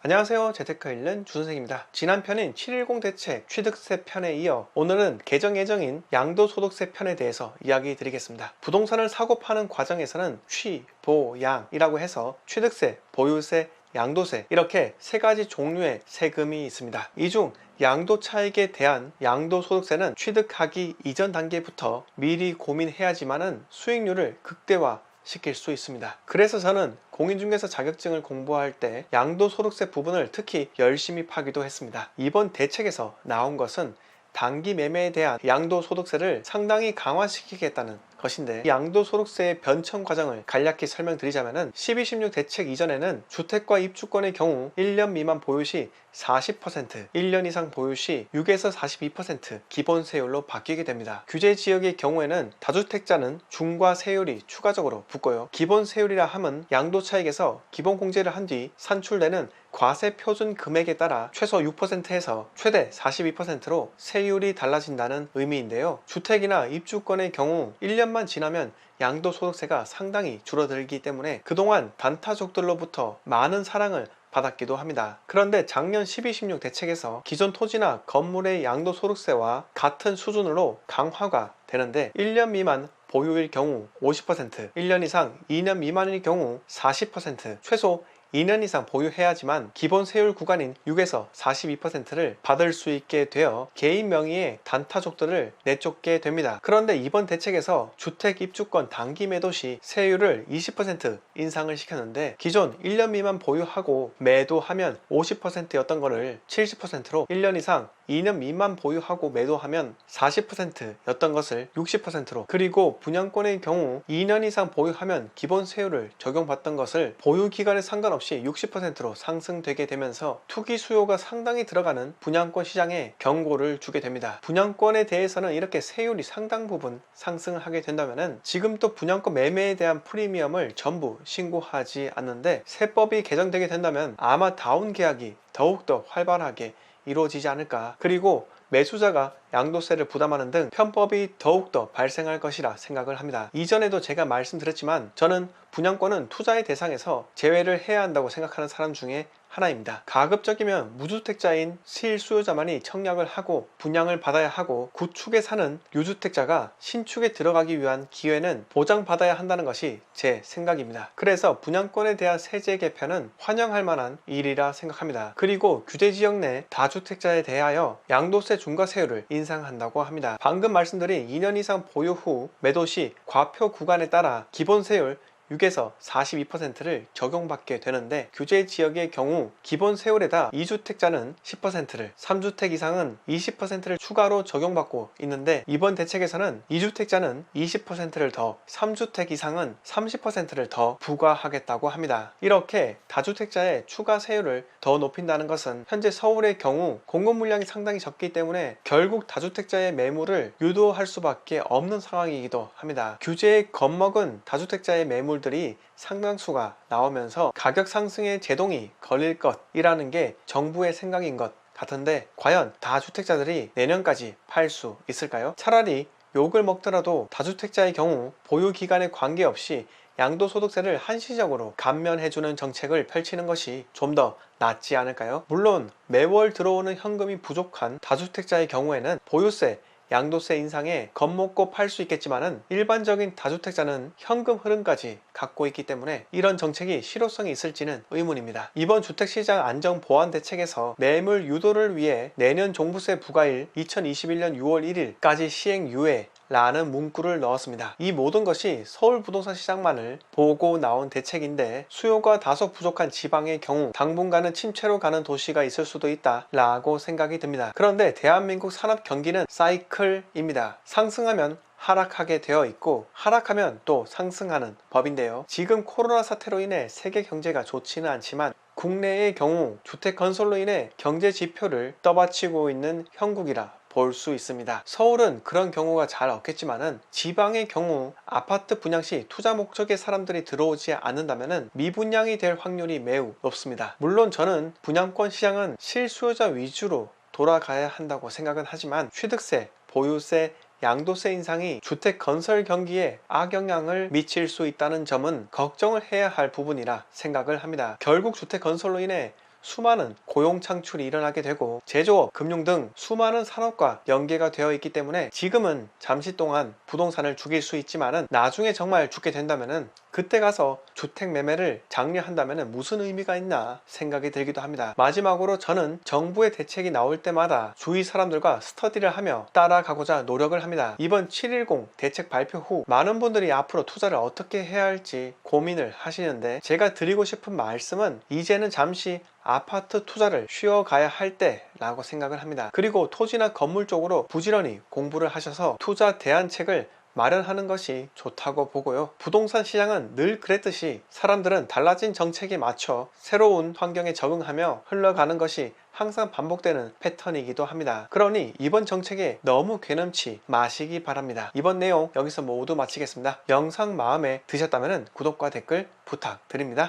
안녕하세요. 재테크 읽는 주선생입니다. 지난 편인 710 대책 취득세 편에 이어 오늘은 개정 예정인 양도소득세 편에 대해서 이야기 드리겠습니다. 부동산을 사고 파는 과정에서는 취, 보, 양이라고 해서 취득세, 보유세, 양도세 이렇게 세 가지 종류의 세금이 있습니다. 이 중 양도 차익에 대한 양도소득세는 취득하기 이전 단계부터 미리 고민해야지만은 수익률을 극대화 시킬 수 있습니다. 그래서 저는 공인중개사 자격증을 공부할 때 양도소득세 부분을 특히 열심히 파기도 했습니다. 이번 대책에서 나온 것은 단기 매매에 대한 양도소득세를 상당히 강화시키겠다는 것인데 이 양도소득세의 변천 과정을 간략히 설명드리자면 12, 16 대책 이전에는 주택과 입주권의 경우 1년 미만 보유 시 40%, 1년 이상 보유 시 6에서 42% 기본 세율로 바뀌게 됩니다. 규제 지역의 경우에는 다주택자는 중과 세율이 추가적으로 붙고요. 기본 세율이라 함은 양도 차익에서 기본 공제를 한 뒤 산출되는 과세 표준 금액에 따라 최소 6%에서 최대 42%로 세율이 달라진다는 의미인데요. 주택이나 입주권의 경우 1년만 지나면 양도소득세가 상당히 줄어들기 때문에 그동안 단타족들로부터 많은 사랑을 받았기도 합니다. 그런데 작년 12, 16 대책에서 기존 토지나 건물의 양도소득세와 같은 수준으로 강화가 되는데 1년 미만 보유일 경우 50%, 1년 이상 2년 미만일 경우 40%, 최소 2년 이상 보유해야지만 기본 세율 구간인 6에서 42%를 받을 수 있게 되어 개인 명의의 단타 족들을 내쫓게 됩니다. 그런데 이번 대책에서 주택 입주권 단기 매도 시 세율을 20% 인상을 시켰는데 기존 1년 미만 보유하고 매도하면 50%였던 거를 70%로 1년 이상 2년 미만 보유하고 매도하면 40%였던 것을 60%로 그리고 분양권의 경우 2년 이상 보유하면 기본 세율을 적용받던 것을 보유 기간에 상관없이 60%로 상승되게 되면서 투기 수요가 상당히 들어가는 분양권 시장에 경고를 주게 됩니다. 분양권에 대해서는 이렇게 세율이 상당 부분 상승을 하게 된다면 지금 또 분양권 매매에 대한 프리미엄을 전부 신고하지 않는데 세법이 개정되게 된다면 아마 다운 계약이 더욱더 활발하게 이루어지지 않을까. 그리고 매수자가 양도세를 부담하는 등 편법이 더욱더 발생할 것이라 생각을 합니다. 이전에도 제가 말씀드렸지만 저는 분양권은 투자의 대상에서 제외를 해야 한다고 생각하는 사람 중에 하나입니다. 가급적이면 무주택자인 실수요자만이 청약을 하고 분양을 받아야 하고 구축에 사는 유주택자가 신축에 들어가기 위한 기회는 보장받아야 한다는 것이 제 생각입니다. 그래서 분양권에 대한 세제 개편은 환영할 만한 일이라 생각합니다. 그리고 규제 지역 내 다주택자에 대하여 양도세 중과세율을 인상한다고 합니다. 방금 말씀드린 2년 이상 보유 후 매도 시 과표 구간에 따라 기본 세율 6에서 42%를 적용받게 되는데 규제 지역의 경우 기본 세율에다 2주택자는 10%를 3주택 이상은 20%를 추가로 적용받고 있는데 이번 대책에서는 2주택자는 20%를 더 3주택 이상은 30%를 더 부과하겠다고 합니다. 이렇게 다주택자의 추가 세율을 더 높인다는 것은 현재 서울의 경우 공급 물량이 상당히 적기 때문에 결국 다주택자의 매물을 유도할 수밖에 없는 상황이기도 합니다. 규제의 겁먹은 다주택자의 매물 물들이 상당수가 나오면서 가격 상승에 제동이 걸릴 것이라는 게 정부의 생각인 것 같은데 과연 다주택자들이 내년까지 팔 수 있을까요? 차라리 욕을 먹더라도 다주택자의 경우 보유 기간에 관계없이 양도소득세를 한시적으로 감면해주는 정책을 펼치는 것이 좀 더 낫지 않을까요? 물론 매월 들어오는 현금이 부족한 다주택자의 경우에는 보유세, 양도세 인상에 겁먹고 팔 수 있겠지만은 일반적인 다주택자는 현금 흐름까지 갖고 있기 때문에 이런 정책이 실효성이 있을지는 의문입니다. 이번 주택시장 안정 보완 대책에서 매물 유도를 위해 내년 종부세 부과일 2021년 6월 1일까지 시행 유예 라는 문구를 넣었습니다. 이 모든 것이 서울 부동산 시장만을 보고 나온 대책인데 수요가 다소 부족한 지방의 경우 당분간은 침체로 가는 도시가 있을 수도 있다 라고 생각이 듭니다. 그런데 대한민국 산업 경기는 사이클입니다. 상승하면 하락하게 되어 있고 하락하면 또 상승하는 법인데요. 지금 코로나 사태로 인해 세계 경제가 좋지는 않지만 국내의 경우 주택 건설로 인해 경제 지표를 떠받치고 있는 형국이라 볼 수 있습니다. 서울은 그런 경우가 잘 없겠지만은 지방의 경우 아파트 분양 시 투자 목적의 사람들이 들어오지 않는다면 미분양이 될 확률이 매우 높습니다. 물론 저는 분양권 시장은 실수요자 위주로 돌아가야 한다고 생각은 하지만 취득세, 보유세, 양도세 인상이 주택 건설 경기에 악영향을 미칠 수 있다는 점은 걱정을 해야 할 부분이라 생각을 합니다. 결국 주택 건설로 인해 수많은 고용 창출이 일어나게 되고 제조업, 금융 등 수많은 산업과 연계가 되어 있기 때문에 지금은 잠시 동안 부동산을 죽일 수 있지만은 나중에 정말 죽게 된다면은 그때 가서 주택 매매를 장려한다면 무슨 의미가 있나 생각이 들기도 합니다. 마지막으로 저는 정부의 대책이 나올 때마다 주위 사람들과 스터디를 하며 따라가고자 노력을 합니다. 이번 710 대책 발표 후 많은 분들이 앞으로 투자를 어떻게 해야 할지 고민을 하시는데 제가 드리고 싶은 말씀은 이제는 잠시 아파트 투자를 쉬어가야 할 때라고 생각을 합니다. 그리고 토지나 건물 쪽으로 부지런히 공부를 하셔서 투자 대안책을 마련하는 것이 좋다고 보고요. 부동산 시장은 늘 그랬듯이 사람들은 달라진 정책에 맞춰 새로운 환경에 적응하며 흘러가는 것이 항상 반복되는 패턴이기도 합니다. 그러니 이번 정책에 너무 괴념치 마시기 바랍니다. 이번 내용 여기서 모두 마치겠습니다. 영상 마음에 드셨다면 구독과 댓글 부탁드립니다.